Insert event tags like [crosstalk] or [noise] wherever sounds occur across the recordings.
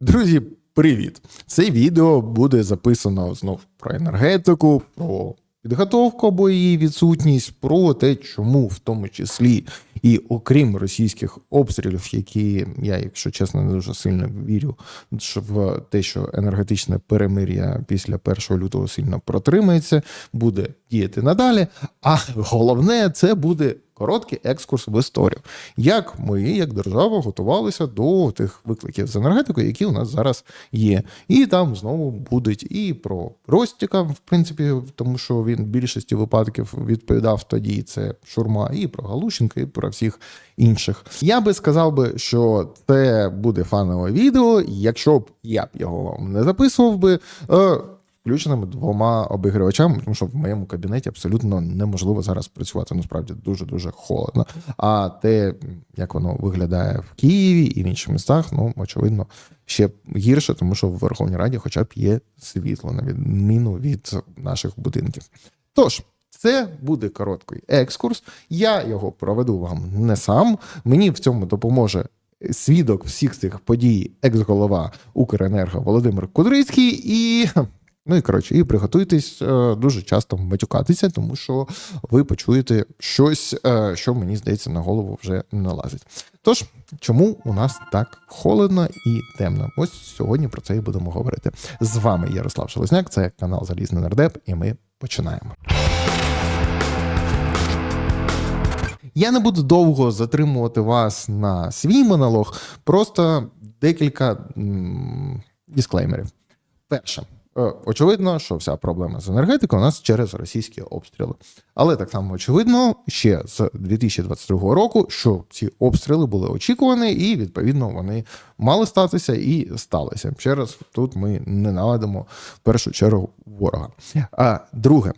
Друзі, привіт! Це відео буде записано знов про енергетику, про підготовку або її відсутність, про те, чому в тому числі і окрім російських обстрілів, які я, якщо чесно, не дуже сильно вірю, що в те, що енергетичне перемир'я після 1 лютого сильно протримається, буде діяти надалі. А головне, це буде короткий екскурс в історію. Як ми, як держава, готувалися до тих викликів з енергетикою, які у нас зараз є. І там знову будуть і про Ростіка, в принципі, тому що він в більшості випадків відповідав тоді. Це Шурма, і про Галущенка, і про всіх інших. Я би сказав би, що це буде фанове відео. Якщо б я б його вам не записував би. Включеними двома обігрівачами, тому що в моєму кабінеті абсолютно неможливо зараз працювати. Насправді дуже дуже холодно. А те, як воно виглядає в Києві і в інших містах, ну очевидно, ще гірше, тому що в Верховній Раді, хоча б є світло, на відміну від наших будинків. Тож. Це буде короткий екскурс. Я його проведу вам не сам. Мені в цьому допоможе свідок всіх цих подій, екс-голова Укренерго Володимир Кудрицький і Ну і коротше, і приготуйтесь е, дуже часто матюкатися, тому що ви почуєте щось, е, що мені здається на голову вже налазить. Тож, чому у нас так холодно і темно? Ось сьогодні про це і будемо говорити. З вами Ярослав Шелезняк, це канал Залізний Нардеп, і ми починаємо. Я не буду довго затримувати вас на свій монолог, просто декілька м- дисклеймерів. Перше. Е, Очевидно, що вся проблема з енергетикою у нас через російські обстріли. Але так само очевидно, ще з 2022 року, що ці обстріли були очікувані, і відповідно вони мали статися і сталися. Ще раз тут ми ненавидимо в першу чергу ворога. А друге.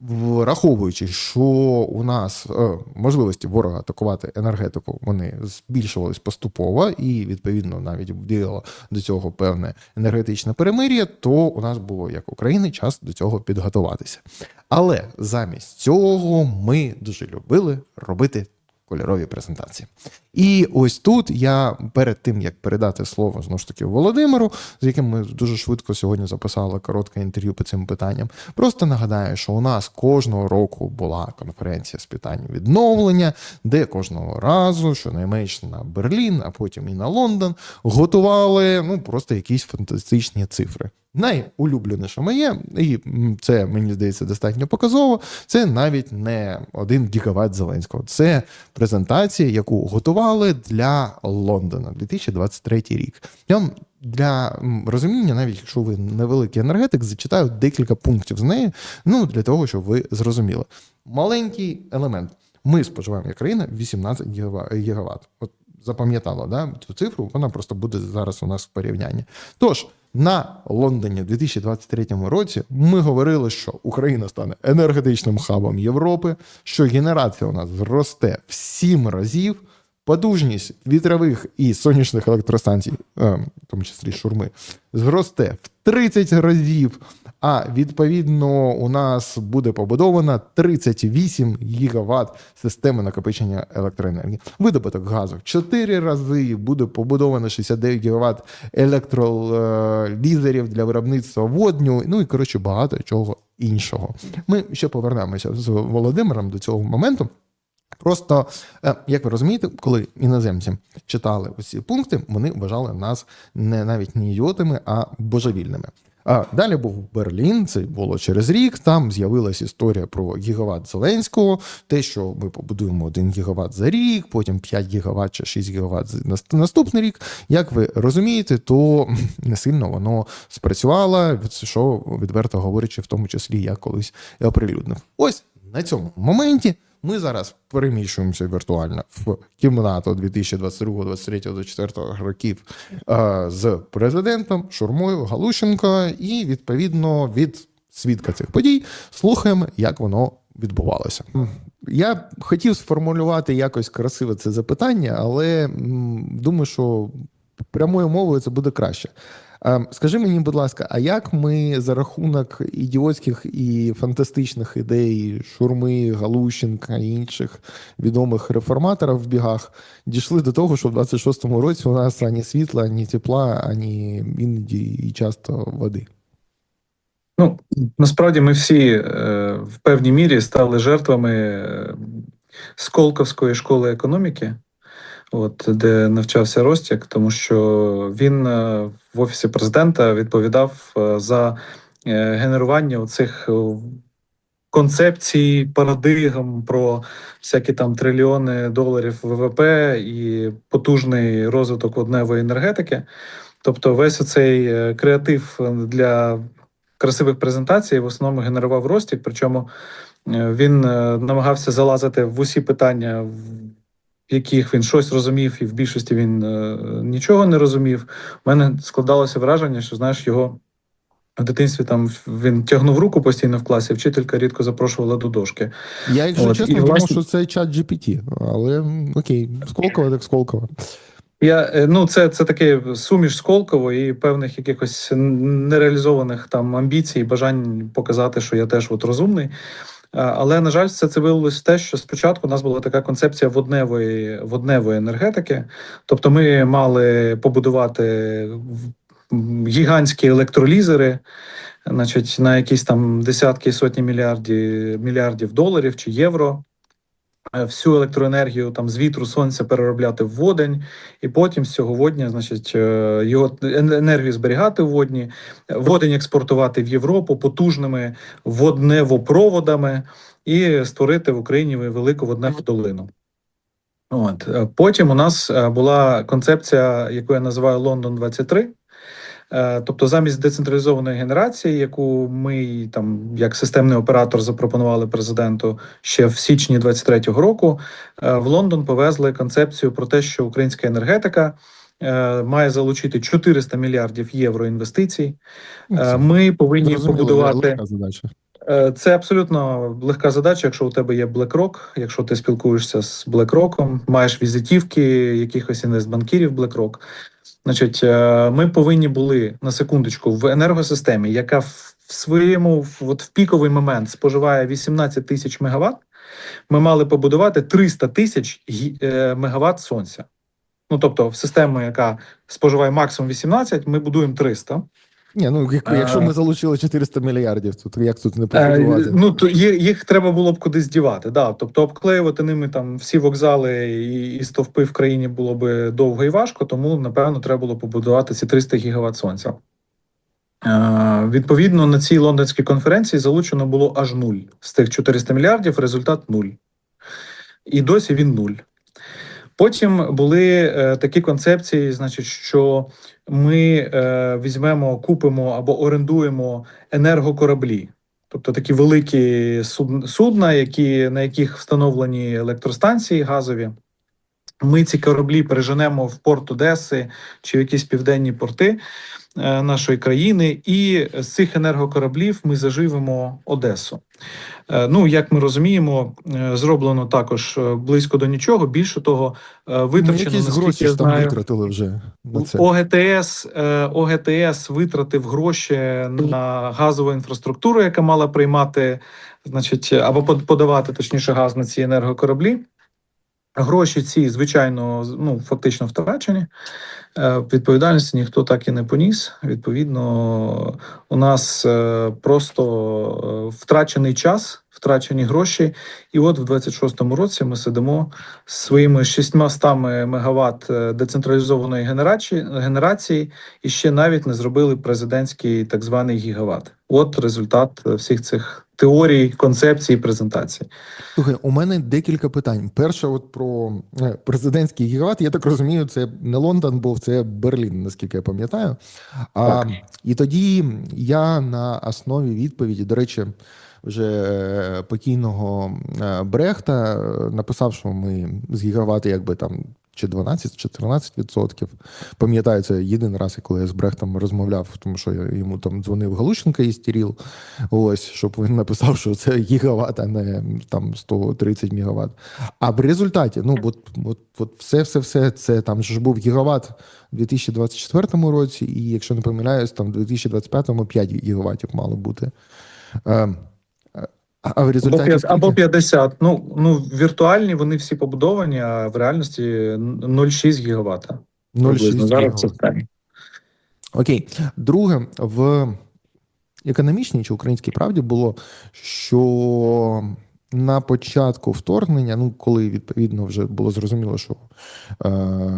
Враховуючи, що у нас е, можливості ворога атакувати енергетику, вони збільшувались поступово, і відповідно навіть діяло до цього певне енергетичне перемир'я, то у нас було як України час до цього підготуватися. Але замість цього ми дуже любили робити кольорові презентації. І ось тут я перед тим як передати слово знову ж таки Володимиру, з яким ми дуже швидко сьогодні записали коротке інтерв'ю по цим питанням. Просто нагадаю, що у нас кожного року була конференція з питань відновлення, де кожного разу, щонайменше на Берлін, а потім і на Лондон, готували ну просто якісь фантастичні цифри. Найулюбленіше моє, і це мені здається достатньо показово. Це навіть не один гігават Зеленського. Це презентація, яку готували для Лондона 2023 рік. Я для розуміння, навіть якщо ви невеликий енергетик, зачитаю декілька пунктів з неї. Ну для того, щоб ви зрозуміли. Маленький елемент. Ми споживаємо як країна 18 гігават. От запам'ятала да? цю цифру, вона просто буде зараз у нас в порівнянні. Тож. На Лондоні в 2023 році ми говорили, що Україна стане енергетичним хабом Європи, що генерація у нас зросте в 7 разів, потужність вітрових і сонячних електростанцій, в тому числі шурми, зросте в 30 разів. А відповідно, у нас буде побудована 38 гігават системи накопичення електроенергії. Видобуток газу в 4 рази буде побудовано 69 гігават електролізерів для виробництва водню. Ну і коротше багато чого іншого. Ми ще повернемося з Володимиром до цього моменту. Просто, як ви розумієте, коли іноземці читали ці пункти, вони вважали нас не навіть не ідіотами, а божевільними. А далі був Берлін, це було через рік. Там з'явилася історія про гігават Зеленського, те, що ми побудуємо один гігават за рік, потім 5 гігават чи 6 гігават за наступний рік. Як ви розумієте, то не сильно воно спрацювало, що відверто говорячи, в тому числі я колись оприлюднив. Ось на цьому моменті. Ми зараз переміщуємося віртуально в кімнату 2022, 23, 24 років з президентом Шурмою Галущенко, і відповідно від свідка цих подій слухаємо, як воно відбувалося. Я хотів сформулювати якось красиве це запитання, але думаю, що прямою мовою це буде краще. Скажи мені, будь ласка, а як ми за рахунок ідіотських і фантастичних ідей Шурми, Галущенка і інших відомих реформаторів в бігах дійшли до того, що в 26-му році у нас ані світла, ані тепла, ані іноді і часто води? Ну, насправді ми всі е, в певній мірі стали жертвами е, Сколковської школи економіки, от, де навчався Ростік, тому що він е, в Офісі президента відповідав е, за е, генерування оцих е, концепцій, парадигм про всякі там трильйони доларів ВВП і потужний розвиток водневої енергетики. Тобто, весь оцей е, креатив для красивих презентацій в основному генерував Ростік. Причому він намагався залазити в усі питання, яких він щось розумів, і в більшості він е, нічого не розумів. У мене складалося враження, що знаєш, його в дитинстві там він тягнув руку постійно в класі, вчителька рідко запрошувала до дошки. Я, якщо От, чесно, і, думав, власне- що це чат GPT, але окей, Сколково так Сколково. Я е, ну це, це таке суміш Сколково і певних якихось нереалізованих там амбіцій, бажань показати, що я теж от розумний. А, Але на жаль, все це виявилось те, що спочатку у нас була така концепція водневої водневої енергетики. Тобто, ми мали побудувати гігантські електролізери, значить, на якісь там десятки сотні мільярдів мільярдів доларів чи євро. Е, Всю електроенергію там з вітру сонця переробляти в водень, і потім з цього водня, значить, е, його енергію зберігати в водні, водень експортувати в Європу потужними водневопроводами і створити в Україні велику водневу долину. От е, потім у нас була концепція, яку я називаю Лондон 23 Е, Тобто, замість децентралізованої генерації, яку ми там як системний оператор запропонували президенту ще в січні 23-го року, е, в Лондон повезли концепцію про те, що українська енергетика е, має залучити 400 мільярдів євро інвестицій. Е, це Ми повинні зрозуміло, побудувати. легка задача. Е, Це абсолютно легка задача, якщо у тебе є BlackRock, якщо ти спілкуєшся з BlackRock, маєш візитівки якихось інвестбанкірів BlackRock. Значить, е, ми повинні були на секундочку в енергосистемі, яка в своєму от в піковий момент споживає 18 тисяч мегаватт, ми мали побудувати 300 тисяч е, мегаватт сонця. Ну тобто, в систему, яка споживає максимум 18, ми будуємо 300. Ні, ну якщо ми залучили 400 мільярдів, то як тут не Е, побудувати? Ну то їх, треба було б кудись дівати. Да. Тобто обклеювати ними там всі вокзали і, і стовпи в країні було би довго і важко, тому напевно треба було побудувати ці 300 гігаватт сонця. Е, відповідно, на цій лондонській конференції залучено було аж нуль. З тих 400 мільярдів результат нуль. І досі він нуль. Потім були е, такі концепції, значить, що ми е, візьмемо, купимо або орендуємо енергокораблі, тобто такі великі суд- судна, які, на яких встановлені електростанції газові. Ми ці кораблі переженемо в порт Одеси чи в якісь південні порти е, нашої країни, і з цих енергокораблів ми заживемо Одесу. Е, Ну, як ми розуміємо, е, зроблено також близько до нічого. Більше того, витрачено якісь гроші я ж там витратили вже на це. ОГТС, ОГТС витратив гроші на газову інфраструктуру, яка мала приймати, значить, або под- подавати точніше газ на ці енергокораблі. Гроші ці, звичайно, ну фактично втрачені. Е, Відповідальності ніхто так і не поніс. Відповідно, у нас е, просто е, втрачений час, втрачені гроші. І от в 26-му році ми сидимо з своїми 600 мегаватт е, децентралізованої генерації, і ще навіть не зробили президентський так званий гігават. От результат е, всіх цих теорій, концепцій і презентацій. Слухай, у мене декілька питань. Перше, от про е, президентський гігават, я так розумію, це не Лондон був, це Берлін, наскільки я пам'ятаю. А, Так. і тоді я на основі відповіді, до речі, вже е, покійного е, Брехта написав, що ми з гігавати якби там чи 12, чи 14 відсотків. Пам'ятаю, це єдиний раз, коли я з Брехтом розмовляв, тому що йому там дзвонив Галущенко із Тіріл, ось, щоб він написав, що це гігават, а не там 130 мегаватт. А в результаті, ну, от, от, от все, все, все, це там ж був гігават у 2024 році, і якщо не помиляюсь, там в 2025 5 гігаватів мало бути. Е, а в Або, результаті п'ят- або 50. Ну, ну, віртуальні вони всі побудовані, а в реальності 0,6 гігавата. 0,6 Зараз це стане. Окей. Друге, в економічній чи українській правді було, що на початку вторгнення, ну коли відповідно вже було зрозуміло, що е,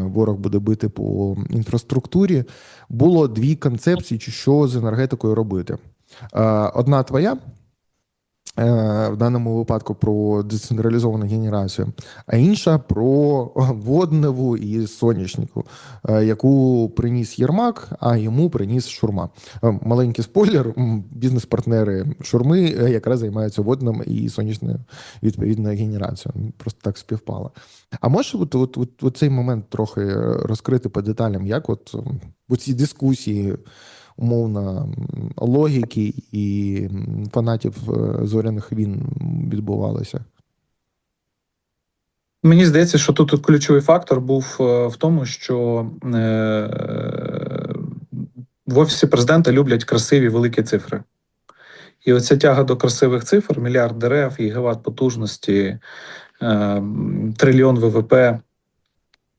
ворог буде бити по інфраструктурі, було дві концепції, що з енергетикою робити. Е, одна твоя. Е, В даному випадку про децентралізовану генерацію, а інша про водневу і сонячнику, е, яку приніс Єрмак, а йому приніс Шурма. Е, Маленький спойлер: бізнес-партнери Шурми е, якраз займаються водним і сонячною відповідною генерацією. Просто так співпало. А можеш от, от, от, от цей момент трохи розкрити по деталям, як от м, ці дискусії умовно логіки і фанатів е, зоряних війн відбувалися? Мені здається, що тут ключовий фактор був е, в тому, що е, в офісі президента люблять красиві великі цифри. І оця тяга до красивих цифр: мільярд дерев, гігават потужності, трильйон ВВП.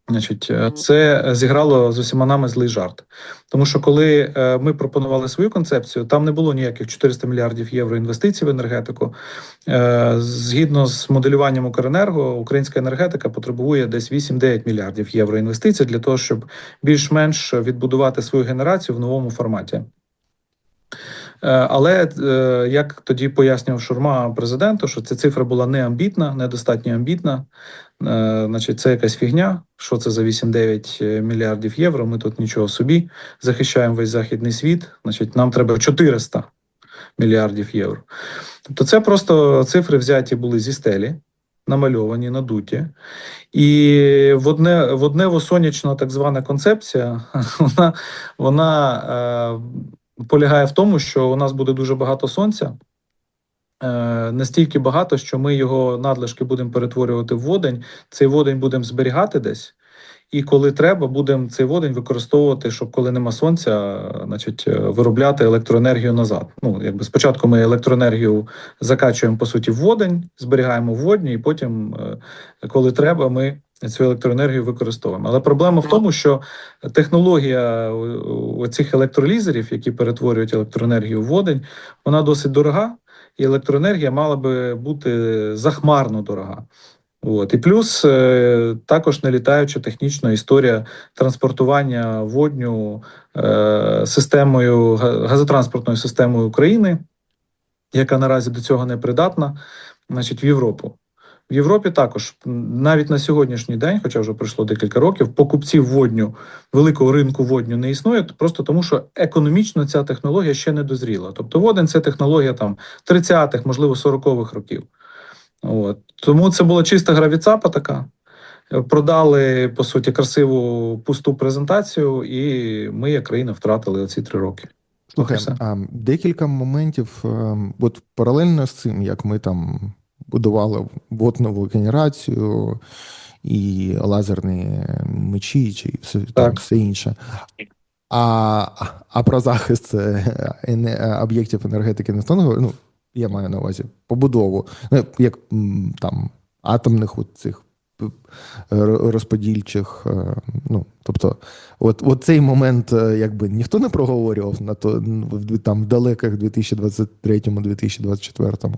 Значить, е, це зіграло з усіма нами злий жарт. Тому що коли е, ми пропонували свою концепцію, там не було ніяких 400 мільярдів євро інвестицій в енергетику. Е, Згідно з моделюванням Укренерго, українська енергетика потребує десь 8-9 мільярдів євро інвестицій для того, щоб більш-менш відбудувати свою генерацію в новому форматі. Е, Але е, як тоді пояснював Шурма президенту, що ця цифра була не амбітна, недостатньо амбітна. Е, Значить, це якась фігня. Що це за 8-9 мільярдів євро? Ми тут нічого собі захищаємо весь західний світ. Значить, нам треба 400 мільярдів євро. Тобто, це просто цифри взяті були зі стелі, намальовані, надуті. І водне, воднево-сонячна так звана концепція, [laughs] вона, вона полягає в тому, що у нас буде дуже багато сонця. Е, настільки багато, що ми його надлишки будемо перетворювати в водень. Цей водень будемо зберігати десь. І коли треба, будемо цей водень використовувати, щоб коли нема сонця, значить, е, виробляти електроенергію назад. Ну, якби спочатку ми електроенергію закачуємо по суті в водень, зберігаємо в водні, і потім, е, коли треба, ми цю електроенергію використовуємо. Але проблема в тому, що технологія цих електролізерів, які перетворюють електроенергію в водень, вона досить дорога, і електроенергія мала би бути захмарно дорога. От. І плюс е, також не літаюча технічна історія транспортування водню е, системою газотранспортною системою України, яка наразі до цього не придатна, значить, в Європу. В Європі також навіть на сьогоднішній день, хоча вже пройшло декілька років, покупців водню, великого ринку водню не існує, просто тому що економічно ця технологія ще не дозріла. Тобто водень це технологія там 30-х, можливо, 40-х років. От. Тому це була чиста гра від ЦАПа така. Продали, по суті, красиву пусту презентацію, і ми, як країна, втратили оці три роки. Слухай, а, декілька моментів, ем, от паралельно з цим, як ми там будували воднову генерацію і лазерні мечі, чи все, там, все інше. А, а про захист е, об'єктів енергетики не говорить. Ну, я маю на увазі побудову, ну, як там атомних от цих розподільчих. е, Ну, тобто, от, от цей момент, е, якби ніхто не проговорював на то в- там в далеких 2023-2024.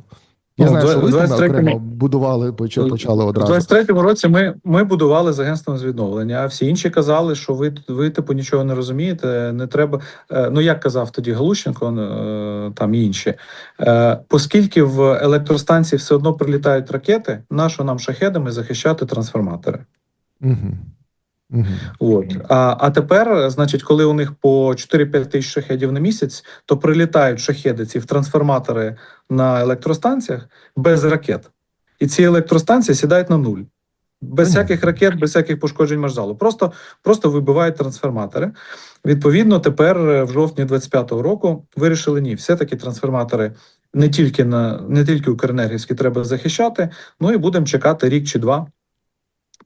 Я Ну, знаю, що ви там 23-му окремо будували, почали, почали У одразу. 23-му році ми, ми будували з агентством з відновлення, а всі інші казали, що ви, ви типу нічого не розумієте, не треба. Е, Ну як казав тоді Галущенко, е, там і інші, Е, оскільки в електростанції все одно прилітають ракети, нащо нам шахедами захищати трансформатори? Угу. Угу. От. А, а тепер, значить, коли у них по 4-5 тисяч шахедів на місяць, то прилітають шахеди ці в трансформатори на електростанціях без ракет. І ці електростанції сідають на нуль. Без Понятно. всяких ракет, без всяких пошкоджень маршзалу. Просто, просто вибивають трансформатори. Відповідно, тепер е, в жовтні 25-го року вирішили ні, все-таки трансформатори не тільки на не тільки Укренергівські треба захищати, ну і будемо чекати рік чи два,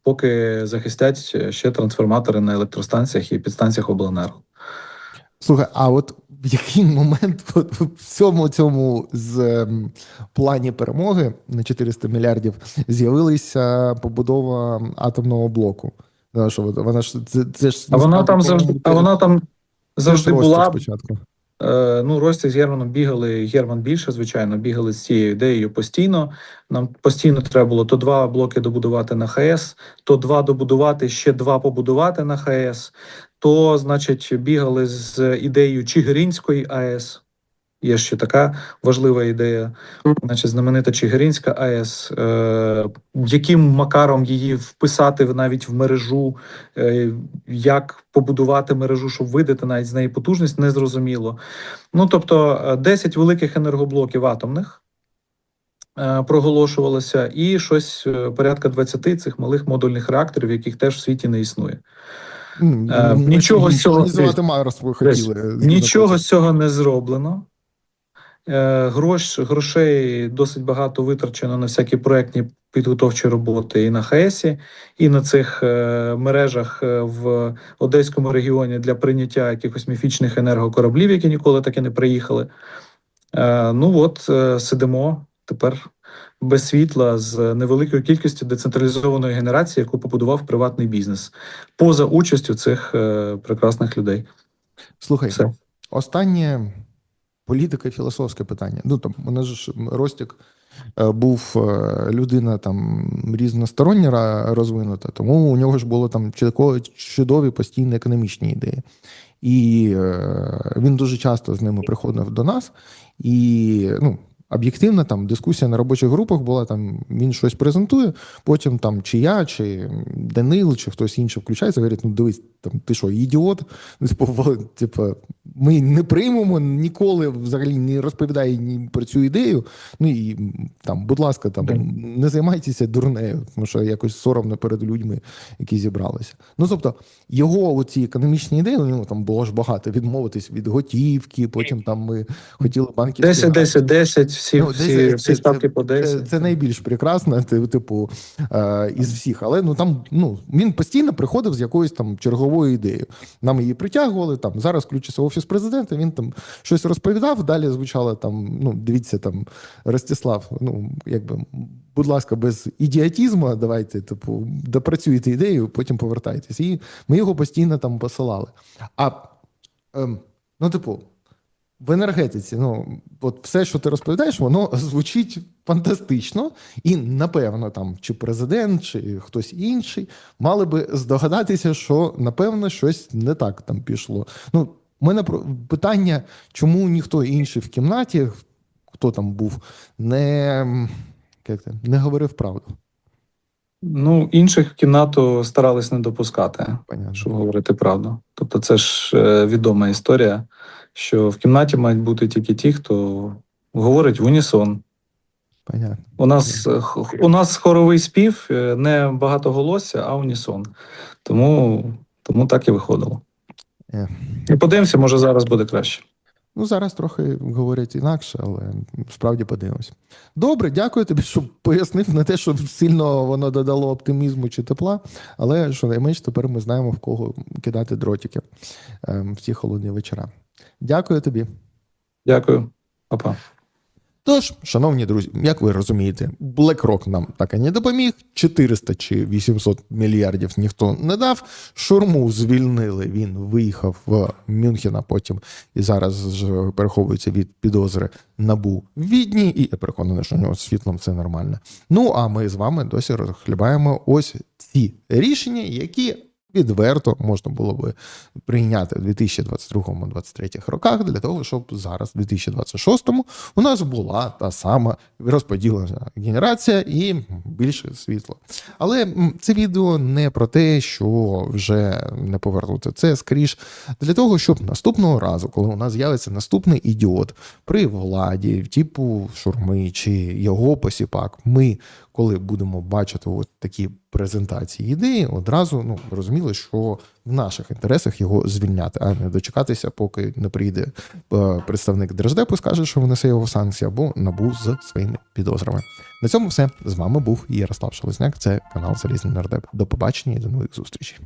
поки захистять ще трансформатори на електростанціях і підстанціях обленерго. Слухай, а от в який момент [laughs] от в цьому цьому з ем, плані перемоги на 400 мільярдів з'явилася побудова атомного блоку? Що, вона ж це, це ж А вона там завжди, а вона там завжди була. спочатку. Е, ну, Рості з Германом бігали, Герман більше, звичайно, бігали з цією ідеєю постійно. Нам постійно треба було то два блоки добудувати на ХС, то два добудувати, ще два побудувати на ХС, то, значить, бігали з ідеєю Чигиринської АЕС. Є ще така важлива ідея, значить, знаменита Чигиринська АЕС. Е, яким макаром її вписати навіть в мережу, е, як побудувати мережу, щоб видати навіть з неї потужність, незрозуміло. Ну тобто, е, 10 великих енергоблоків атомних е, проголошувалося, і щось е, порядка 20 цих малих модульних реакторів, яких теж в світі не існує. Ну, Е, нічого з цього-. Нічого з цього не зроблено. Е, Грош, грошей досить багато витрачено на всякі проектні підготовчі роботи і на ХЕСі, і на цих е, мережах е, в Одеському регіоні для прийняття якихось міфічних енергокораблів, які ніколи таки не приїхали. Ну от сидимо тепер без світла з невеликою кількістю децентралізованої генерації, яку побудував приватний бізнес, поза участю цих прекрасних людей. Слухай, Все. останнє політика філософське питання. Ну там мене ж Ростік е, був е, людина там різностороння розвинута, тому у нього ж було там чудові постійні економічні ідеї. І е, він дуже часто з ними приходив до нас, і ну. Об'єктивна там дискусія на робочих групах була там. Він щось презентує. Потім там чи я, чи Данил, чи хтось інший включається. Говорить: ну дивись, там ти що, ідіот? Ну, [laughs] Типу, типу, ми не приймемо ніколи взагалі не розповідає ні про цю ідею. Ну і там, будь ласка, там не займайтеся дурнею, тому що якось соромно перед людьми, які зібралися. Ну тобто, його оці економічні ідеї, у нього там було ж багато відмовитись від готівки. Потім там ми хотіли банківські 10, 10, 10, всі, Ну, всі, десять- всі це- ставки по 10. це найбільш прекрасно, типу, е, із всіх. Але ну там ну він постійно приходив з якоюсь там черговою ідеєю. Нам її притягували. Там зараз включиться офіс президента. Він там щось розповідав. Далі звучало там. Ну, дивіться, там Ростислав. Ну якби, будь ласка, без ідіотізму, давайте, типу, допрацюйте ідею, потім повертайтесь. І ми його постійно там посилали. А ем, ну, типу, в енергетиці, ну от все, що ти розповідаєш, воно [laughs] звучить фантастично, і напевно, там чи президент, чи хтось інший мали би здогадатися, що напевно щось не так там пішло. Ну, у мене про- питання, чому ніхто інший в кімнаті, хто там був, не, як це, не говорив правду. Ну, інших в кімнату старались не допускати, Понятно. щоб говорити правду. Тобто, це ж е, відома історія, що в кімнаті мають бути тільки ті, хто говорить в унісон. Понятно. У нас, х- у нас хоровий спів е, не багатоголосся, а унісон. Тому, тому так і виходило. Е. І подивимося, може зараз буде краще. Ну, зараз трохи говорять інакше, але справді подивимось. Добре, дякую тобі, що пояснив не те, що сильно воно додало оптимізму чи тепла, але що найменш тепер ми знаємо, в кого кидати дротики ем, в ці холодні вечора. Дякую тобі. Дякую, Па-па. Тож, шановні друзі, як ви розумієте, BlackRock нам так і не допоміг. 400 чи 800 мільярдів ніхто не дав. Шурму звільнили. Він виїхав в Мюнхен, а потім і зараз переховується від підозри набу Відні, і я переконаний, що у нього світлом все нормально. Ну а ми з вами досі розхлібаємо ось ці рішення, які. Відверто можна було би прийняти в 2022-2023 роках для того, щоб зараз, в 2026-му, у нас була та сама розподілена генерація і більше світла. Але це відео не про те, що вже не повернути. Це скоріш для того, щоб наступного разу, коли у нас з'явиться наступний ідіот при владі, типу шурми чи його посіпак, ми коли будемо бачити от такі презентації ідеї, одразу ну, розуміли, що в наших інтересах його звільняти, а не дочекатися, поки не прийде е, представник Держдепу, скаже, що внесе його санкції, або набув з своїми підозрами. На цьому все. З вами був Ярослав Шелезняк. Це канал Залізний Нардеп. До побачення і до нових зустрічей.